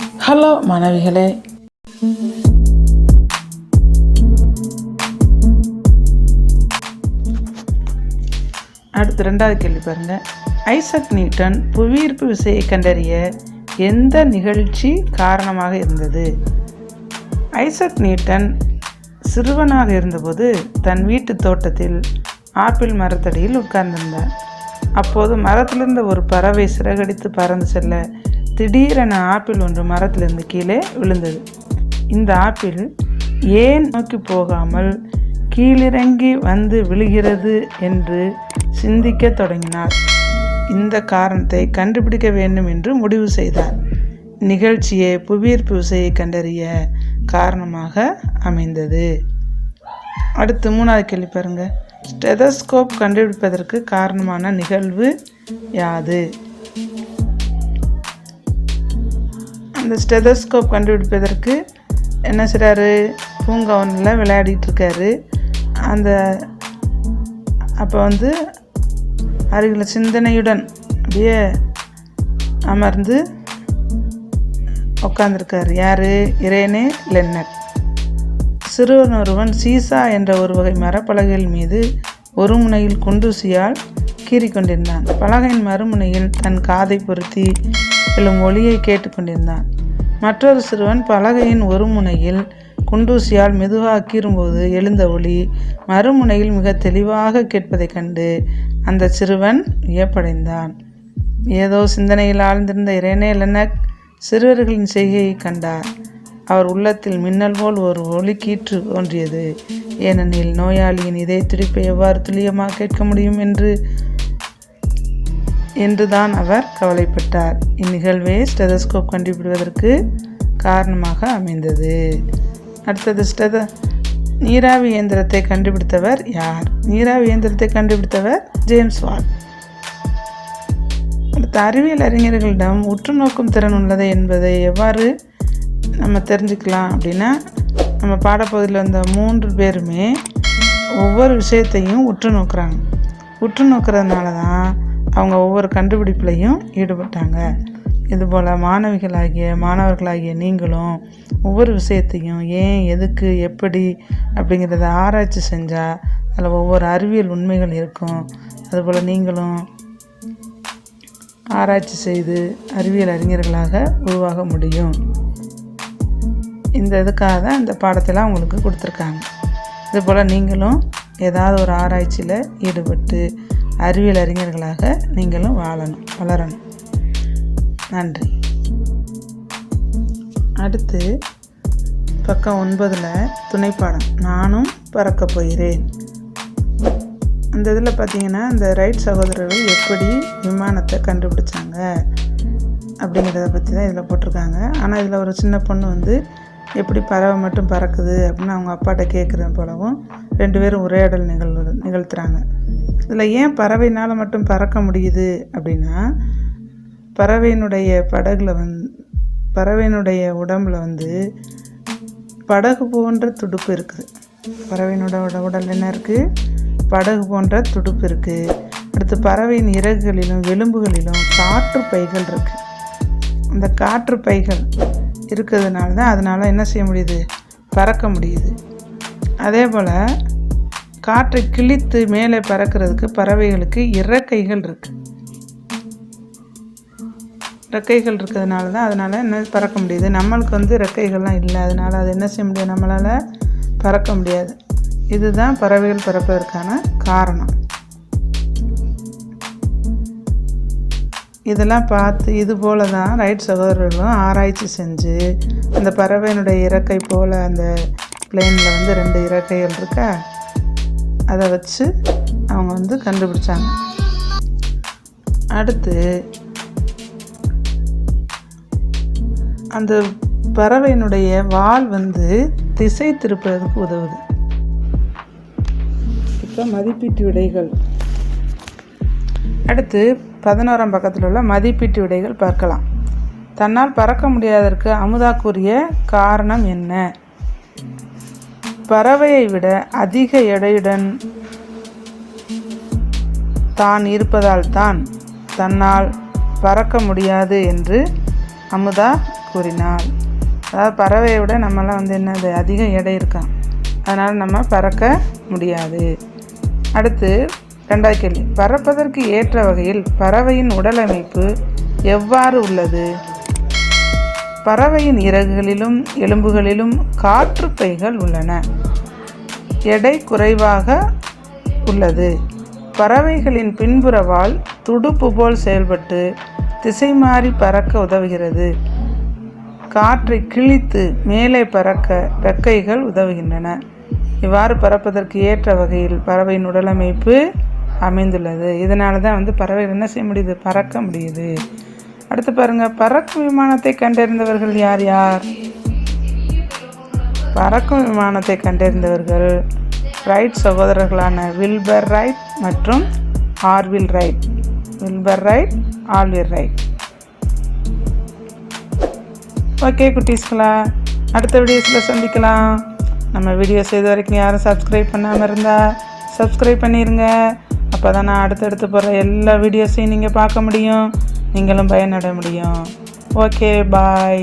Hello மாணவிகளே. அடுத்து ரெண்டாவது கேள்வி பாருங்க. ஐசக் நியூட்டன் புவியீர்ப்பு விசையை கண்டறிய எந்த நிகழ்ச்சி காரணமாக இருந்தது? ஐசக் நியூட்டன் சிறுவனாக இருந்தபோது தன் வீட்டு தோட்டத்தில் ஆப்பிள் மரத்தடியில் உட்கார்ந்திருந்தார். அப்போது மரத்திலிருந்த ஒரு பறவை சிறகடித்து பறந்து செல்ல திடீரென ஆப்பிள் ஒன்று மரத்திலிருந்து கீழே விழுந்தது. இந்த ஆப்பிள் ஏன் நோக்கி போகாமல் கீழிறங்கி வந்து விழுகிறது என்று சிந்திக்கத் தொடங்கினார். இந்த காரணத்தை கண்டுபிடிக்க வேண்டும் என்று முடிவு செய்தார். நிகழ்ச்சியே புவியீர்ப்பு விசையை கண்டறிய காரணமாக அமைந்தது. அடுத்து மூணாவது கேள்வி பாருங்க. ஸ்டெதஸ்கோப் கண்டுபிடிப்பதற்கு காரணமான நிகழ்வு யாது? இந்த ஸ்டெதஸ்கோப் கண்டுபிடிப்பதற்கு என்ன செய்கிறாரு பூங்காவனில் விளையாடிட்டுருக்காரு. அந்த அப்போ வந்து அருகில் சிந்தனையுடன் அப்படியே அமர்ந்து உட்காந்துருக்காரு யார்? இரேனே லென்னட் சிறுவன் ஒருவன் சீசா என்ற ஒரு வகை மரப்பலகைகள் மீது ஒரு முனையில் குண்டூசியால் கீறிக்கொண்டிருந்தான். பலகையின் மறுமுனையில் தன் காதை பொருத்தி எழும் ஒளியை கேட்டுக்கொண்டிருந்தான். மற்றொரு சிறுவன் பலகையின் ஒரு முனையில் குண்டூசியால் மெதுவாக கீறும்போது எழுந்த ஒளி மறுமுனையில் மிக தெளிவாக கேட்பதைக் கண்டு அந்த சிறுவன் வியப்படைந்தான். ஏதோ சிந்தனையில் ஆழ்ந்திருந்த இறைனே லெனக் சிறுவர்களின் செய்கையை கண்டார். அவர் உள்ளத்தில் மின்னல் போல் ஒரு ஒளி கீற்று தோன்றியது. ஏனெனில் நோயாளியின் இதய துடிப்பை எவ்வாறு துல்லியமாக கேட்க முடியும் என்று என்றுதான் அவர் கவலைப்பட்டார். இந்நிகழ்வே ஸ்டெதஸ்கோப் கண்டுபிடுவதற்கு காரணமாக அமைந்தது. அடுத்தது ஸ்டெத நீராவி இயந்திரத்தை கண்டுபிடித்தவர் யார்? நீராவி இயந்திரத்தை கண்டுபிடித்தவர் ஜேம்ஸ் வாட். அடுத்த அறிவியல் அறிஞர்களிடம் உற்று நோக்கும் திறன் உள்ளது என்பதை எவ்வாறு நம்ம தெரிஞ்சுக்கலாம் அப்படின்னா நம்ம பாடப்பகுதியில் வந்த மூன்று பேருமே ஒவ்வொரு விஷயத்தையும் உற்று நோக்குறாங்க. உற்று நோக்கிறதுனால தான் அவங்க ஒவ்வொரு கண்டுபிடிப்புலையும் ஈடுபட்டாங்க. இதுபோல் மாணவிகளாகிய மாணவர்களாகிய நீங்களும் ஒவ்வொரு விஷயத்தையும் ஏன் எதுக்கு எப்படி அப்படிங்கிறத ஆராய்ச்சி செஞ்சால் அதில் ஒவ்வொரு அறிவியல் உண்மைகள் இருக்கும். அதுபோல் நீங்களும் ஆராய்ச்சி செய்து அறிவியல் அறிஞர்களாக உருவாக முடியும். இந்த இதுக்காக தான் இந்த பாடத்தெல்லாம் உங்களுக்கு கொடுத்துருக்காங்க. இதுபோல் நீங்களும் ஏதாவது ஒரு ஆராய்ச்சியில் ஈடுபட்டு அறிவியல் அறிஞர்களாக நீங்களும் வாழணும் வளரணும். நன்றி. அடுத்து பக்கம் ஒன்பதில் துணைப்பாடம். நானும் பறக்க போகிறேன். அந்த இதில் பார்த்தீங்கன்னா இந்த ரைட் சகோதரர்கள் எப்படி விமானத்தை கண்டுபிடிச்சாங்க அப்படிங்கிறத பற்றி தான் இதில் போட்டிருக்காங்க. ஆனால் இதில் ஒரு சின்ன பொண்ணு வந்து எப்படி பறவை மட்டும் பறக்குது அப்படின்னு அவங்க அப்பாட்ட கேட்குற போலவும் ரெண்டு பேரும் உரையாடல் நிகழ்வு. நிகழ்த்துறாங்க. இதில் ஏன் பறவைனால் மட்டும் பறக்க முடியுது அப்படின்னா பறவையினுடைய படகுல வந் பறவையினுடைய உடம்புல வந்து படகு போன்ற துடுப்பு இருக்குது. பறவையினோட உடல் என்ன இருக்குது படகு போன்ற துடுப்பு இருக்குது அடுத்து பறவையின் இறகுகளிலும் எலும்புகளிலும் காற்று பைகள் இருக்குது அந்த காற்று பைகள் இருக்கிறதுனால தான் அதனால் என்ன செய்ய முடியுது? பறக்க முடியுது. அதே போல் காற்றை கிழித்து மேலே பறக்கிறதுக்கு பறவைகளுக்கு இறக்கைகள் இருக்குது ரெக்கைகள் இருக்கிறதுனால தான் அதனால் என்ன பறக்க முடியுது? நம்மளுக்கு வந்து ரெக்கைகள்லாம் இல்லை. அதனால் அது என்ன செய்ய முடியாது? நம்மளால் பறக்க முடியாது. இதுதான் பறவைகள் பறப்பதற்கான காரணம். இதெல்லாம் பார்த்து இது போல தான் ரைட் சகோதரர்களும் ஆராய்ச்சி செஞ்சு அந்த பறவையினுடைய இறக்கை போல் அந்த பிளேனில் வந்து ரெண்டு இறக்கைகள் இருக்கா? அதை வச்சு அவங்க வந்து கண்டுபிடிச்சாங்க. அடுத்து அந்த பறவையினுடைய வால் வந்து திசை திருப்புறதுக்கு உதவுது. இப்போ மதிப்பீட்டு விடைகள். அடுத்து பதினோராம் பக்கத்தில் உள்ள மதிப்பீட்டு விடைகள் பார்க்கலாம். தன்னால் பறக்க முடியாததற்கு அமுதா கூறிய காரணம் என்ன? பறவையை விட அதிக எடையுடன் தான் இருப்பதால் தான் தன்னால் பறக்க முடியாது என்று அமுதா கூறினாள். அதாவது பறவையை விட நம்மளாம் வந்து என்னது அதிக எடை இருக்கான் அதனால் நம்ம பறக்க முடியாது. அடுத்து ரெண்டாவது கேள்வி. பறப்பதற்கு ஏற்ற வகையில் பறவையின் உடலமைப்பு எவ்வாறு உள்ளது? பறவையின் இறகுகளிலும் எலும்புகளிலும் காற்றுப்பைகள் உள்ளன. எடை குறைவாக உள்ளது. பறவைகளின் பின்புற வால் துடுப்பு போல் செயல்பட்டு திசை மாறி பறக்க உதவுகிறது. காற்றை கிழித்து மேலே பறக்க ரெக்கைகள் உதவுகின்றன. இவ்வாறு பறப்பதற்கு ஏற்ற வகையில் பறவையின் உடலமைப்பு அமைந்துள்ளது. இதனால தான் வந்து பறவைகள் என்ன செய்ய முடியுது? பறக்க முடியுது. அடுத்து பாருங்கள் பறக்கும் விமானத்தை கண்டறிந்தவர்கள் யார் யார்? பறக்கும் விமானத்தை கண்டறிந்தவர்கள் ரைட் சகோதரர்களான வில்பர் ரைட் மற்றும் Orville Wright. Wilbur Wright Orville Wright. Okay குட்டீஸ்களா அடுத்த வீடியோஸில் சந்திக்கலாம். நம்ம வீடியோஸ் இது வரைக்கும் யாரும் சப்ஸ்கிரைப் பண்ணாமல் இருந்தால் சப்ஸ்கிரைப் பண்ணிடுங்க அப்போ தான் நான் அடுத்தடுத்து போகிற எல்லா வீடியோஸையும் நீங்கள் பார்க்க முடியும். நீங்களும் பயனட முடியும். Okay bye